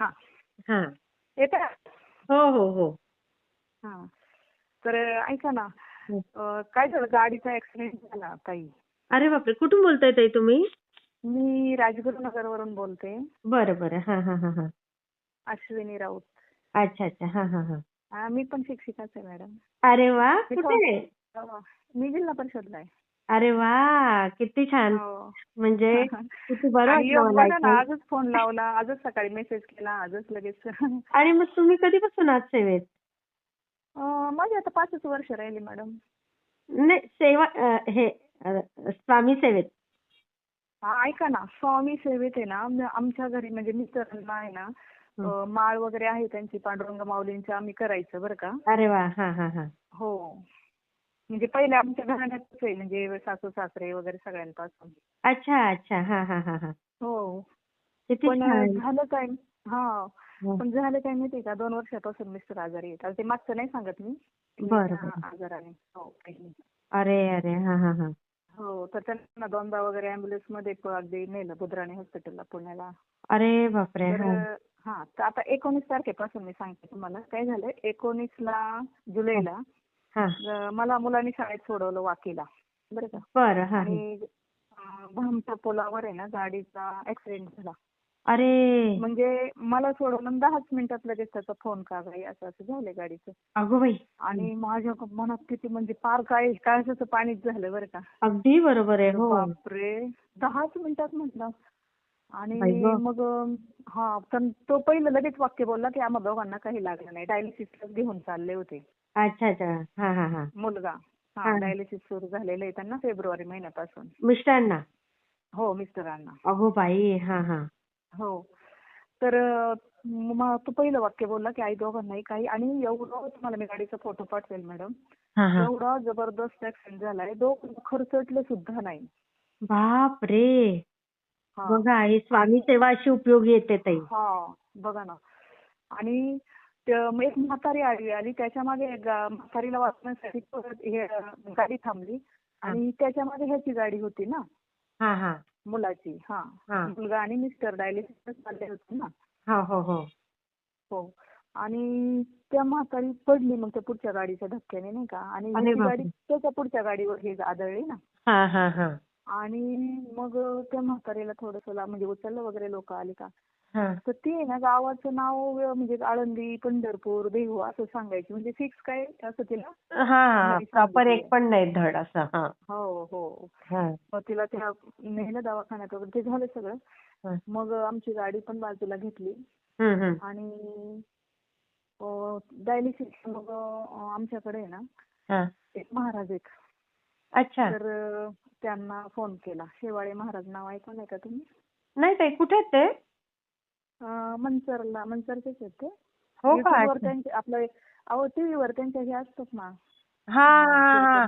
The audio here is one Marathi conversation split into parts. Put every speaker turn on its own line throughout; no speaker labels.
हा.
हा.
येते?
हो हो हो.
हा. तर ऐका ना
हो.
काय झालं? गाडीचा ऍक्सिडेंट झाला ताई.
अरे बापरे! कुठून बोलताय ताई तुम्ही?
मी राजगुरुनगर वरून बोलते.
बरं बरं. हा हा हा हा.
अश्विनी राऊत.
अच्छा अच्छा. हा हा हा.
मी पण शिक्षिकाच आहे मॅडम.
अरे वा! कुठे?
मी जिल्हा परिषदला आहे.
अरे वा किती छान.
हो.
म्हणजे किती बरं
आणि
वाटलं
योग
मला
बघा ना
ऐकून.
आजच फोन लावला आजच सकाळी मेसेज केला आजच लगेच.
आणि मग तुम्ही कधीपासून आहात सेवेत?
अं, माझी आता पाचच वर्ष राहिली मॅडम.
नाही सेवा अं, हे अं, स्वामी सेवेत.
हा, ऐका ना स्वामी सेवेत आहे ना म- आमच्या घरी म्हणजे मिस्टरांना आहे ना अं, माळ वगैरे आहे त्यांची पांडुरंग माऊलींची आम्ही करायचं बरं का.
अरे वा हा हा हा.
हो. म्हणजे पहिले आमच्या घराण्यातच आहे म्हणजे सासू सासरे वगैरे सगळ्यांपासून.
अच्छा अच्छा. हा हा हा हा.
हो.
किती
पण
छान.
झालं काय? हा.
हो.
पण झालं काय माहितीये का? दोन वर्षापासून मिस्टर आजारी आहेत. आता ते मागचं नाही सांगत मी.
बरं,
त्या
बरं.
आजाराने. हो.
अरे अरे. हा हा हा.
हो. तर त्यांना दोनदा वगैरे अँब्युलन्समध्ये प- अगदी नेलं बुधराणी हॉस्पिटलला पुण्याला.
अरे बापरे.
तर
हा.
हा. तर आता एकोणीस तारखेपासून मी सांगते तुम्हाला. काय झालं एकोणीसला जुलैला
हा
मला मुलांनी शाळेत सोडवलं वाकीला. बरं का?
बरं.
आणि अं, भामच्या पुलावर आहे ना गाडीचा ऍक्सिडेंट झाला.
अरे!
म्हणजे मला सोडवलं दहाच मिनिटात लगेच त्याचा फोन का बाई असं असं झालंय गाडीचं.
अगो
आणि माझ्या मनात किती म्हणजे पार काय काळजाचं पाणीच झालं बरं का.
अगदी बरोबर आहे हो.
बापरे! दहाच मिनिटात म्हटलं. आणि. मग हा तर तो पहिलं लगेच वाक्य बोलला की आम्हा दोघांना काही लागलं नाही. डायलिसिस घेऊन चालले होते.
अच्छा अच्छा. हा हा हा.
मुलगा.
हा.
डायलिसिस सुरू झालेलं आहे त्यांना फेब्रुवारी महिन्यापासून.
मिस्टरांना?
हो मिस्टरांना.
अगो बाई हा हा.
हो. तर मग तो पहिलं वाक्य बोलला की आई दोघांनाही काही आणि एवढं तुम्हाला मी गाडीचा फोटो पाठवेल मॅडम एवढा जबरदस्त ऍक्सिडेंट झालाय. दोघं खरचटले सुद्धा नाही.
बाप रे
हा.
बघा ही स्वामी सेवा अशी उपयोगी येते ताई.
हा बघा ना. आणि एक म्हातारी आली आली त्याच्यामागे म्हातारीला वाचण्यासाठी परत हे गाडी थांबली. आणि त्याच्यामागे ह्याची गाडी होती ना?
हा हा.
मुलाची हा.
हा.
मुलगा आणि मिस्टर डायलिसिस चालले होते ना?
हो हो हो.
हो. आणि त्या म्हातारी पडली मग त्या पुढच्या गाडीच्या धक्क्याने नाही का? आणि. गाडी त्याच्या पुढच्या गाडीवर हे आदळली ना?
हा हा हा.
आणि मग त्या म्हातारीला थोडस म्हणजे उचललं वगैरे लोक आली का? तर ती आहे ना गावाचं नाव म्हणजे आळंदी पंढरपूर देहू असं सांगायची. म्हणजे फिक्स काय असं तिला
प्रॉपर. एक पण नाही धड असं हा.
हो हो.
हा.
मग तिला त्या नेलं दवाखान्यात वगैरे ते झालं सगळं. मग आमची गाडी पण बाजूला घेतली. आणि डायलिसिस मग आमच्याकडे आहे ना
हा.
एक महाराज एक.
अच्छा.
तर त्यांना फोन केला. शेवाळे महाराज नाव ऐकून आहे का तुम्ही?
नाही ताई कुठे आहेत ते?
अं, मनसरला मनसरचेच आहेत ते.
हो का?
त्यांचे आपलं अहो टीव्हीवर त्यांच्या हे असतात ना.
हा हा हा.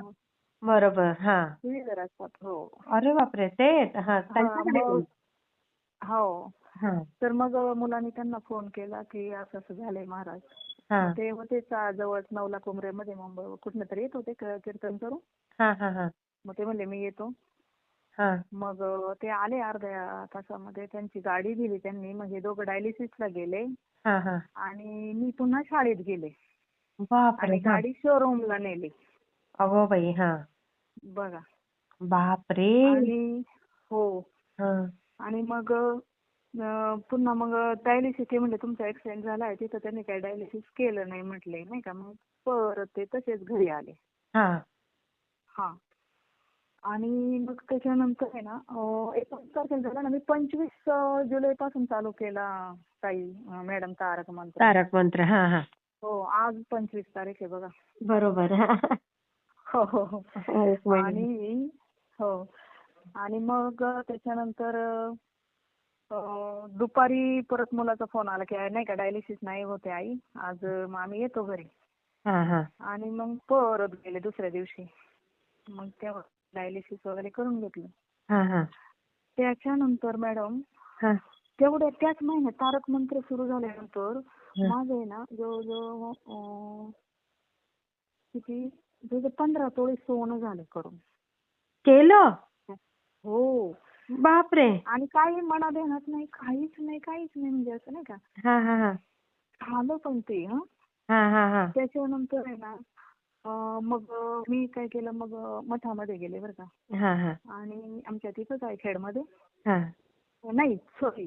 बरोबर हा.
टीव्हीवर असतात हो.
अरे बापरे ते. हा त्यांच्याकडे
मग-. हो.
हा.
तर मग मुलांनी त्यांना फोन केला की असं असं झालंय महाराज.
हा.
ते होते चा- जवळ नवला कुमरेमध्ये मुंबई कुठनं तरी येत होते क- कीर्तन करून.
हा हा हा.
मग ते म्हणले मी येतो. मग ते आले अर्ध्या तासामध्ये त्यांची गाडी दिली त्यांनी मग हे दोघं डायलिसिसला गेले.
हा हा.
आणि मी पुन्हा शाळेत गेले. आणि. गाडी शोरूमला नेली.
अगो बाई हा.
बघा.
बापरे.
आणि हो.
हा.
आणि मग पुन्हा मग डायलिसिस ते म्हणले तुमचा ऍक्सिडेंट झालाय. तिथं त्यांनी काही डायलिसिस केलं नाही म्हटले नाही का? मग परत ते तसेच घरी आले.
हा.
आणि मग त्याच्यानंतर आहे ना एकोणीस तारखेला झालं ना मी पंचवीस जुलै पासून चालू केला ताई मॅडम तारक मंत्र.
तारक मंत्र हा हा.
हो आज पंचवीस तारीख आहे बघा.
बरोबर. हा.
हो हो. आणि हो. आणि मग त्याच्यानंतर दुपारी परत मुलाचा फोन आला की नाही का डायलिसिस नाही होते आई. आज मग आम्ही येतो घरी.
हा हा.
आणि मग परत गेले दुसऱ्या दिवशी. मग तेव्हा डायलिसिस वगैरे करून घेतलं.
हा हा.
त्याच्यानंतर मॅडम
हा.
तेवढ्या त्याच महिन्यात तारक मंत्र सुरू झाल्यानंतर. माझं आहे ना जवळजवळ किती पंधरा तोळे सोनं झालं करून.
केलं?
हो.
बापरे.
आणि काही मना ध्यानात नाही काहीच नाही काहीच नाही म्हणजे असं नाही का?
हा हा हा.
झालं पण ते हं.
हा हा हा.
त्याच्यानंतर आहे ना मग मी काय केलं मग मठामध्ये गेले बरं का.
हा हा.
आणि आमच्या तिथंच आहे खेडमध्ये.
हा.
नाही सॉरी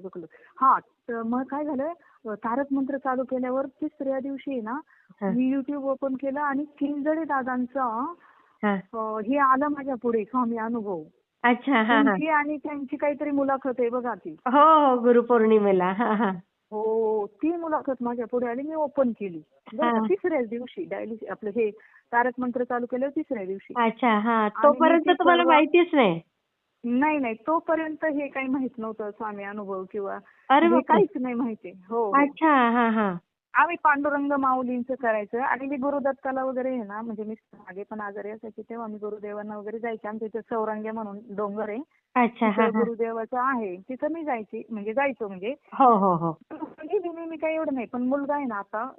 चुकलं. हा तर मग काय झालं तारक मंत्र चालू केल्यावर तिसऱ्या दिवशी आहे ना. मी युट्यूब ओपन केलं आणि किंजळे दादांचं
हा.
हे आलं माझ्या पुढे स्वामी अनुभव.
अच्छा हा हा.
आणि त्यांची काहीतरी मुलाखत आहे बघा ती.
हो हो गुरुपौर्णिमेला. हा
ती मुलाखत माझ्या पुढे आली मी ओपन केली. तिसऱ्याच दिवशी डायली आपलं हे तारक मंत्र चालू केलं तिसऱ्या दिवशी.
अच्छा हा. तोपर्यंत तुम्हाला माहितीच नाही?
नाही नाही. तोपर्यंत हे काही माहीत नव्हतं स्वामी अनुभव किंवा काहीच नाही माहिती. हो हो.
अच्छा हा हा.
आम्ही पांडुरंग माऊलींचं करायचं. आणि मी गुरुदत्ताला वगैरे आहे ना म्हणजे मी मागे पण आजारी असायचे तेव्हा मी गुरुदेवांना वगैरे जायचे. आमच्या इथे सौरंग्या म्हणून डोंगर आहे. गुरुदेवाचं आहे तिथं मी जायची म्हणजे जायचो म्हणजे.
हो हो हो.
नाही मी काही एवढं नाही पण मुलगा आहे ना आता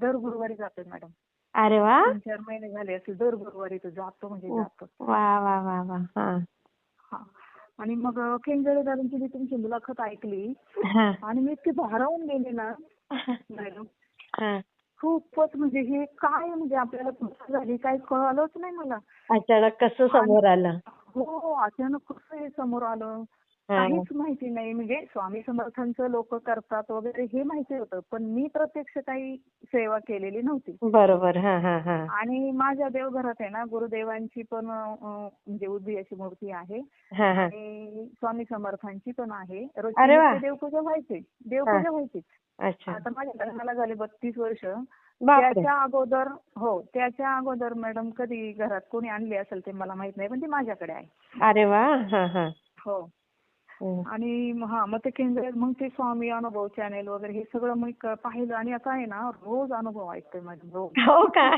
दर गुरुवारी जातोय मॅडम.
अरे वा!
तीन चार महिने झाले असेल दर गुरुवारी तो जातो म्हणजे जातो.
वा वा वा वा
आणि मग केंजळे दादांची मी तुमची मुलाखत ऐकली. आणि मी इतकी भारावून गेले ना मॅडम.
हा.
खूपच म्हणजे हे काय म्हणजे आपल्याला झाली काही कळालंच नाही मला.
अचानक कसं समोर आलं?
हो अचानक कसं हे समोर आलं.
हा.
काहीच माहिती नाही. म्हणजे स्वामी समर्थांचं लोक करतात वगैरे हे माहिती होतं. पण मी प्रत्यक्ष काही सेवा केलेली नव्हती.
बरोबर. हा हा हा.
आणि माझ्या देवघरात आहे ना गुरुदेवांची पण म्हणजे उभी अशी मूर्ती आहे.
हा हा.
आणि स्वामी समर्थांची पण आहे. नित्य देवपूजा व्हायची. देवपूजा व्हायची आता माझ्या लग्नाला झाले बत्तीस वर्ष. त्याच्या अगोदर हो त्याच्या अगोदर मॅडम कधी घरात कोणी आणली असेल ते मला माहीत नाही पण ती माझ्याकडे आहे.
अरे वा हा हा.
हो. आणि हा मग ते केंद्र मग ते स्वामी अनुभव चॅनेल वगैरे हे सगळं मी पाहिलं आणि आता आहे ना रोज अनुभव ऐकतोय माझे रोज.
हो का?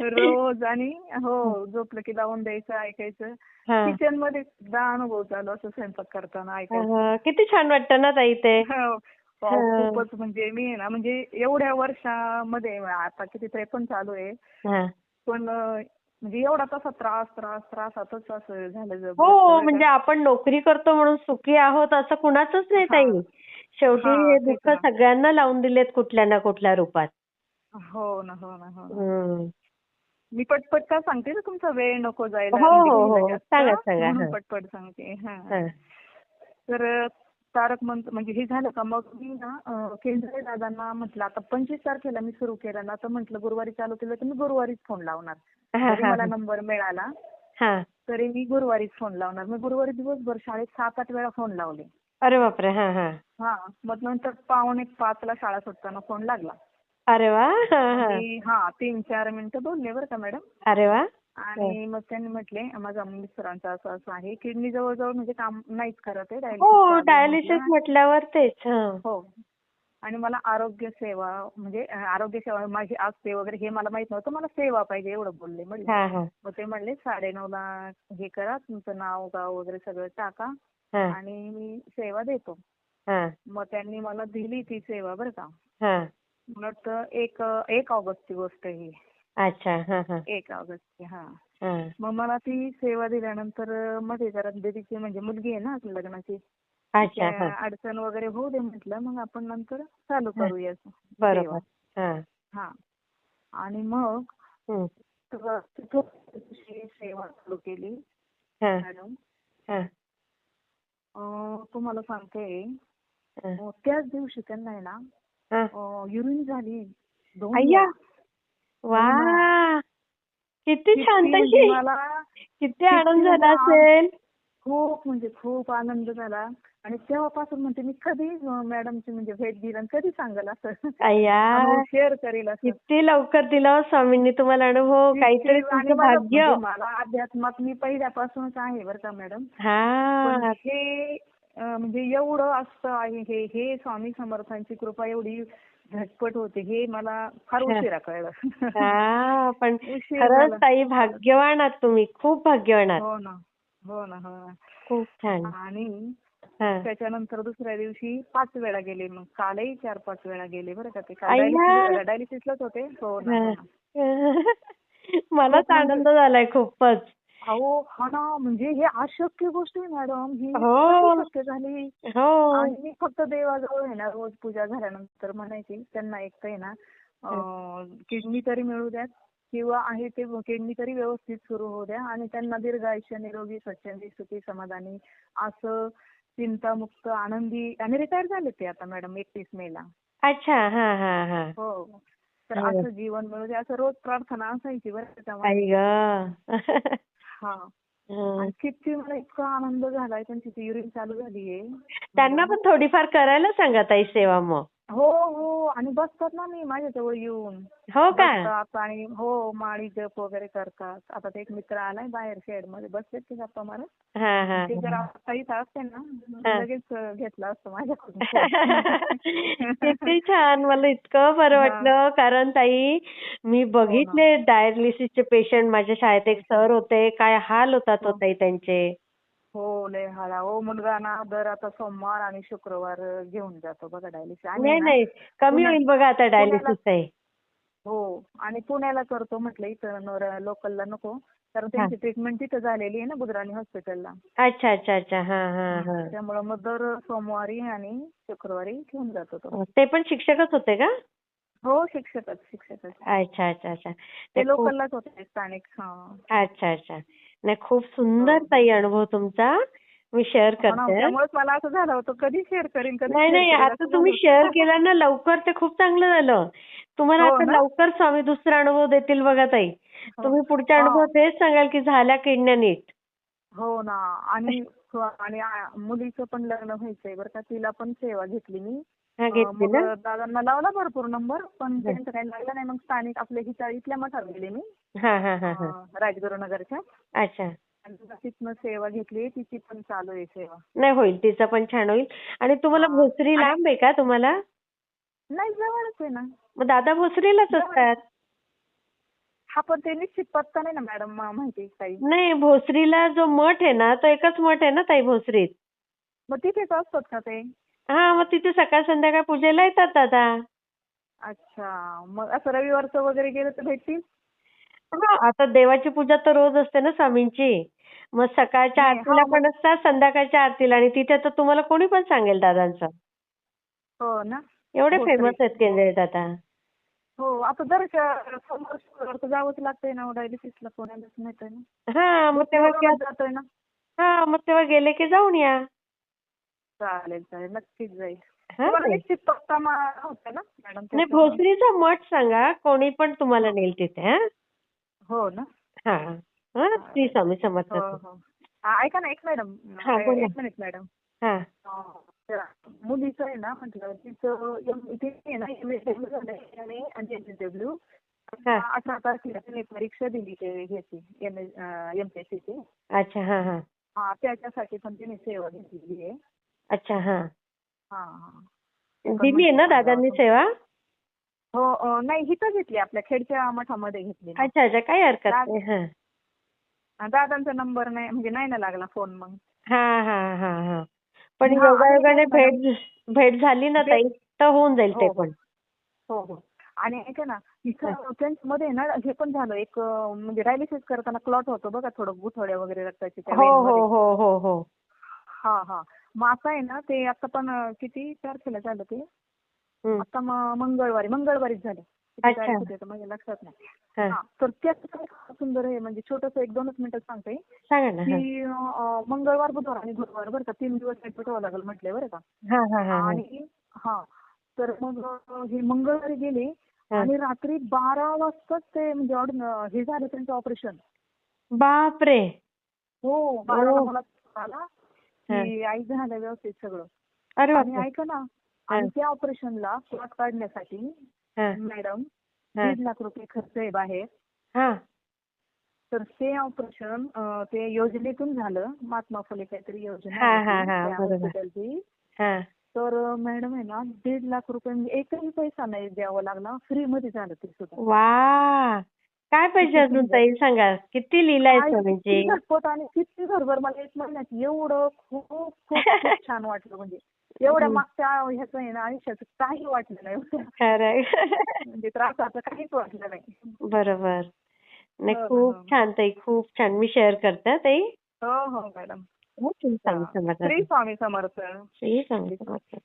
रोज आणि हो झोपलं की लावून द्यायचं ऐकायचं. किचनमध्ये सुद्धा अनुभव चालू असं स्वयंपाक करताना ऐकायचं.
किती छान वाटतं ना ताई ते.
हा. खूपच म्हणजे मी आहे ना म्हणजे एवढ्या वर्षामध्ये आता किती त्रेपन्न चालू आहे
हा.
पण म्हणजे एवढा तसा त्रास त्रास त्रासातच असं झालं
हो. म्हणजे आपण नोकरी करतो म्हणून सुखी आहोत असं कुणाचंच नाही
हा.
ताई शेवटी
हा,
हे दुःख. सगळ्यांना लावून दिलेत कुठल्या ना कुठल्या रूपात
हो ना हो ना हो. मी पटपट का सांगते ना तुमचा वेळ नको जायला
हो,
म्हणजे
हो, हो. सांगा, सांगा, हा.
पटपट सांगते हा
हा.
तर तारक मंत्र म्हणजे हे झालं का? मग मी ना अं, केंद्रे दादांना म्हटलं आता पंचवीस तारखेला मी सुरू केलं ना तर म्हटलं गुरुवारी चालू केलं तर मी गुरुवारीच फोन लावणार.
हा,
मला. नंबर मिळाला.
हा.
तरी मी गुरुवारीच फोन लावणार. मी गुरुवारी दिवसभर शाळेत सात आठ वेळा फोन लावले.
अरे बापरे! हा हा.
हा मग नंतर पावणे पाचला शाळा सुटताना फोन लागला.
अरे वा! हा
तीन चार मिनिटं बोलले बरं का मॅडम.
अरे वा!
आणि मग त्यांनी म्हटले माझ्या मिस्टरांचं असं असं आहे. किडनी जवळजवळ म्हणजे काम नाहीच करत आहे
हो डायलिसिस
म्हटलं.
म्हटल्यावर तेच हा.
हो. आणि मला आरोग्य सेवा म्हणजे आरोग्य सेवा माझी असते वगैरे हे मला माहीत नव्हतं. मला सेवा पाहिजे एवढं बोलले म्हणले
हा हा.
मग ते म्हणले साडेनऊला हे करा तुमचं नाव गाव वगैरे सगळं टाका
हा.
आणि मी सेवा देतो.
हा.
मग त्यांनी मला दिली ती सेवा बरं का.
हा.
एक एक ऑगस्टची गोष्ट ही
हा हा.
एक ऑगस्टची हा.
हा.
मग मला ती सेवा दिल्यानंतरमध्ये जरा दीदीची म्हणजे मुलगी आहे ना लग्नाची.
हा.
अडचण वगैरे होऊ दे म्हटलं मग आपण नंतर चालू. करूया
बरोबर.
सेवा.
हा.
हा. आणि मग सेवा चालू केली.
हा.
मॅडम. तुम्हाला सांगते. त्याच दिवशी त्यांना आहे ना. युरिन झाली. दोन
वा. किती छान
म्हणजे
ताई
मला
किती आनंद
किती
झाला असेल.
खूप म्हणजे खूप आनंद झाला. आणि तेव्हापासून म्हणते मी कधी अं, मॅडमची म्हणजे भेट दिली आणि कधी सांगाल असं?
अय्या.
शेअर करेल असं.
किती लवकर दिला हो स्वामींनी तुम्हाला अनुभव काहीतरी
आणि
तुमचं
मला-
भाग्य.
म्हणजे मला अध्यात्मात मी पहिल्यापासूनच आहे बरं का मॅडम. पण
हा
हे अं, म्हणजे एवढं असतं आहे हे हे स्वामी समर्थांची कृपा एवढी झटपट होते. हे मला फार
हा.
उशिरा कळलं.
हा पण खरंच. ताई भाग्यवान आहात तुम्ही. खूप भाग्यवान आहात.
हो ना. हो ना हो ना.
खूप छान.
आणि
हा.
त्याच्यानंतर दुसऱ्या दिवशी पाच वेळा गेले. मग कालही चार पाच वेळा गेले बरं का ते. डायलिसिसलाच होते. हो ना हो.
मलाच
म्हणजे-
आनंद झालाय खूपच.
अहो हा ना म्हणजे हे अशक्य गोष्ट आहे मॅडम. ही
हो.
कशी शक्य झाली?
हो.
आणि मी फक्त देवाजवळ आहे ना रोज पूजा झाल्यानंतर म्हणायची त्यांना एक तर आहे ना किडनी तरी मिळू द्यात किंवा आहे ते किडनी तरी व्यवस्थित सुरू होऊ द्या आणि त्यांना दीर्घ आयुष्य निरोगी स्वच्छंदी सुखी समाधानी असं चिंतामुक्त आनंदी आणि रिटायर झाले ते आता मॅडम एकतीस मे ला.
अच्छा हा हा हा.
हो. तर. असं जीवन मिळू द्या असं रोज प्रार्थना असायची बरं हा आणि किती मला इतका आनंद झालाय त्यांची ती युरिन चालू झालीये.
त्यांना पण थोडीफार करायला सांगा ताई सेवा मग.
हो हो. आणि बसतात ना मी माझ्याजवळ येऊन.
हो का?
बसतात आणि हो माळी जप वगैरे करतात. आता ते एक मित्र आलाय बाहेर शेडमध्ये बसलेत ते गप्पा मारत.
हा हा.
ते जर
हा.
इथं असते ना
हा.
लगेच घेतलं असतं माझ्याकडून.
किती छान. मला इतकं बरं
हा.
वाटलं. कारण ताई मी बघितले डायलिसिसचे पेशंट माझ्या शाळेत एक सर होते. काय हाल होतात हो
हो.
ताई त्यांचे?
हो लय हाला हो मुलगा ना दर आता सोमवार आणि शुक्रवार घेऊन जातो बघा डायलिसिस आणि
नाही
ना,
नाही. कमी होईल बघा आता डायलिसिस
हो आणि पुण्याला करतो म्हटलं इथं लोकलला नको. कारण त्यांची ट्रीटमेंट तिथं झालेली आहे ना बुधराणी हॉस्पिटलला
अच्छा अच्छा अच्छा. हा हा हा
त्यामुळे मग दर सोमवारी आणि शुक्रवारी घेऊन जातो तो.
ते पण शिक्षकच होते का?
हो शिक्षकच शिक्षकच.
अच्छा अच्छा अच्छा.
ते
खूप-
लोकललाच होते स्थानिक. हा.
अच्छा अच्छा. नाही खूप सुंदर
हो.
ताई अनुभव तुमचा मी शेअर
हो
करते
त्यामुळेच मला असं झालं होतं कधी शेअर करीन कधी
नाही नाही आता तुम्ही शेअर. केलं ना लवकर ते खूप चांगलं झालं तुम्हाला
हो
आता? लवकर स्वामी दुसरा अनुभव देतील बघा ताई. तुम्ही पुढचा
हा.
अनुभव तेच सांगाल की झाल्या किडण्या नीट
हो ना आणि आणि मुलीचं पण लग्न व्हायचंय बरं का तिला पण सेवा घेतली मी. मग दादांना लावला भरपूर नंबर पण त्यांचं काही लागलं नाही. मग स्थानिक आपल्या हिच्या इथल्या मठात गेले मी.
हा हा हा हा.
राजगुरुनगरच्या.
अच्छा.
तिथनं सेवा घेतली. तिची पण चालू आहे सेवा.
नाही होईल. तिचं पण छान होईल. आणि तुम्हाला. भोसरी लांब आहे का तुम्हाला?
नाही जवळच आहे ना.
मग दादा भोसरीलाच. असतात.
हा पण ते निश्चित पत्ता नाही ना मॅडम माहिती काही
नाही भोसरीला जो मठ आहे ना तो एकच मठ आहे ना ताई भोसरीत?
मग तिथेच असतात का ते?
हा मग तिथे सकाळ संध्याकाळ पूजेला येतात दादा.
अच्छा मग असं रविवारचं वगैरे गेलं तर भेटतील?
हा आता देवाची पूजा तर रोज असते ना स्वामींची. मग सकाळच्या
नाही,
आरतीला
हा,
पण असतात संध्याकाळच्या आरतीला. आणि तिथे तर तुम्हाला कोणी पण सांगेल दादांचं.
हो ना.
एवढे
हो,
फेमस. आहेत केंद्रे दादा.
हो आता दरच्या सोमवार शुक्रवार तर जावंच लागतंय ना डायलिसिसला पुण्यालाच माहिती ना.
हा मग तेव्हा क्या-
जातोय ना.
हा मग तेव्हा गेले की जाऊन या.
चालेल चालेल नक्कीच जाईल.
हा.
तुम्हाला
ताई.
निश्चित पत्ता मा- होता ना मॅडम
नाही? भोसरीचा मठ सांगा कोणी पण तुम्हाला नेल तिथे हा.
हो ना.
हा हा श्री स्वामी समर्थ.
हो हो. हा, ऐका ना एक मॅडम
हा, बोला.
एक मिनिट मॅडम
हा.
अं, मुलीचं आहे ना म्हटलं तिचं इथे आहे ना एम एस डब्ल्यू झालंय आणि एम एस डब्ल्यू
हा.
अठरा तारखेला तिने परीक्षा दिली ते ह्याची एम एमपीएससीची
अच्छा हा हा.
हा त्याच्यासाठी पण तिने सेवा घेतलेली आहे.
अच्छा हा.
हा हा.
दिली आहे ना दादांनी सेवा?
हो अं, नाही हिथं घेतली आपल्या खेडच्या मठामध्ये घेतली.
अच्छा अच्छा काही हरकत नाही हा.
हा, दादांचा नंबर नाही म्हणजे नाही ना लागला फोन मग.
हा हा हा हा. पण योगायोगाने भेट भेट झाली ना ताई तर होऊन जाईल ते
हो, हो.
पण.
हो हो. आणि ऐका ना इथं मध्ये ना हे पण झालं. एक म्हणजे डायलिसिस करताना क्लॉट होतो बघा थोडं गुठळ्या वगैरे रक्ताची त्या
हो हो. हो हो हो.
हा हा. मग आता आहे ना ते आता पण किती तारखेला झालं ते?
हम्म.
आता म- मंगळवारी मंगळवारीच झालं. माझ्या लक्षात नाही. तर फार सुंदर आहे म्हणजे छोटस एक दोनच मिनिटात सांगते. की मंगळवार बुधवार आणि गुरुवार बरं का तीन दिवस भेटावं लागेल म्हटले बरं का.
हा हा हा हा.
आणि हा तर मग हे मंगळवारी गेले. आणि रात्री बारा वाजताच ते म्हणजे हे झालं त्यांचं ऑपरेशन.
बापरे.
हो बाराला. मला आला की आई झालं व्यवस्थित सगळं.
अरे
आणि ऐका ना आणि त्या ऑपरेशनला क्लॉट काढण्यासाठी मॅडम. दीड लाख रुपये खर्च आहे बाहेर.
हा.
तर ते ऑपरेशन ते योजनेतून झालं. महात्मा फुले काहीतरी योजना
हा, हा, हा,
त्या. हॉस्पिटलची.
हा.
तर मॅडम आहे ना दीड लाख रुपये म्हणजे एकही पैसा नाही द्यावा लागला फ्री मध्ये झालं ते सुद्धा.
वा! काय पाहिजे अजून ताई? सांगा किती
काय
स्वामींची
किती झटपट आणि किती घरभर मला एक महिन्यात एवढं खूप खूप छान वाटलं म्हणजे. एवढ्या. मागच्या ह्याचं आहे ना आयुष्याचं काही वाटलं नाही.
खरंय.
म्हणजे त्रासाचं काहीच वाटलं नाही.
बरोबर. नाही
हो
खूप
हो.
छान ताई खूप छान. मी शेअर करते हा ताई.
हो हो मॅडम.
हो,
श्री स्वामी समर्थ.
श्री स्वामी समर्थ.